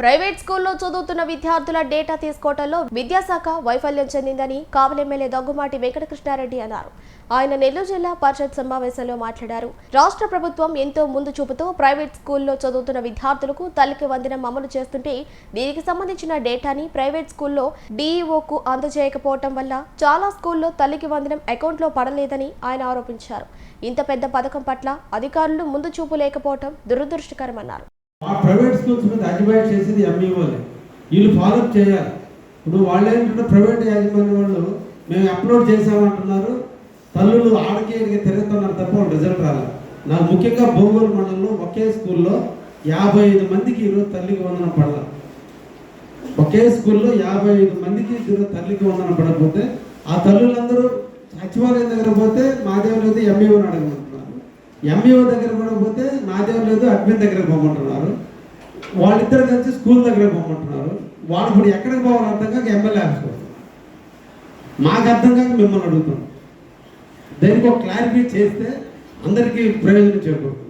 Private స్కూల్లో చదువుతున్న విద్యార్థుల డేటా తీసుకోవడంలో విద్యాశాఖ వైఫల్యం చెందిందని కావలి ఎమ్మెల్యే దగ్గుమాటి వెంకటకృష్ణారెడ్డి అన్నారు. ఆయన నెల్లూరు జిల్లా పరిషత్ సమావేశంలో మాట్లాడారు. రాష్ట్ర ప్రభుత్వం ఎంతో ముందు చూపుతో ప్రైవేట్ స్కూల్లో చదువుతున్న విద్యార్థులకు తల్లికి వందనం అమలు చేస్తుంటే దీనికి సంబంధించిన డేటాని ప్రైవేట్ స్కూల్లో డీఈఓకు అందజేయకపోవటం వల్ల చాలా స్కూల్లో తల్లికి వందనం అకౌంట్లో పడలేదని ఆయన ఆరోపించారు. ఇంత పెద్ద పథకం పట్ల అధికారులు ముందు చూపు లేకపోవటం దురదృష్టకరమన్నారు. ఆ ప్రైవేట్ స్కూల్స్ మీద అడ్వైట్ చేసేది ఎంఈఓలే వీళ్ళు ఫాలో అప్ చేయాలి. ఇప్పుడు వాళ్ళు ఏంటంటే ప్రైవేట్ యాజమాన్య వాళ్ళు మేము అప్లోడ్ చేసామంటున్నారు తల్లులు ఆడికి తిరుగుతున్నారు తప్ప రిజల్ట్ రాలేదు నాకు ముఖ్యంగా బొంగోలు మండలంలో ఒకే స్కూల్లో యాభై ఐదు మందికి ఈరోజు తల్లికి వందనం పడాల. ఒకే స్కూల్లో యాభై ఐదు మందికి ఈరోజు తల్లికి వందనం పడకపోతే ఆ తల్లులందరూ సచివాలయం దగ్గర పోతే మాదేవులు అయితే ఎంఈఓని అడగమంటున్నారు ఎంఈఓ దగ్గర కూడా పోతే నాదేం లేదు అడ్మిన్ దగ్గర పోమంటున్నారు. వాళ్ళిద్దరు కలిసి స్కూల్ దగ్గర పోమంటున్నారు. వాళ్ళు ఇప్పుడు ఎక్కడికి పోవాలి అర్థం కాక ఎమ్మెల్యే ఆఫీస్ మాకు అర్థం కాక మిమ్మల్ని అడుగుతున్నాం. దానికి ఒక క్లారిఫై చేస్తే అందరికీ ప్రయోజనం చేకూరుతుంది.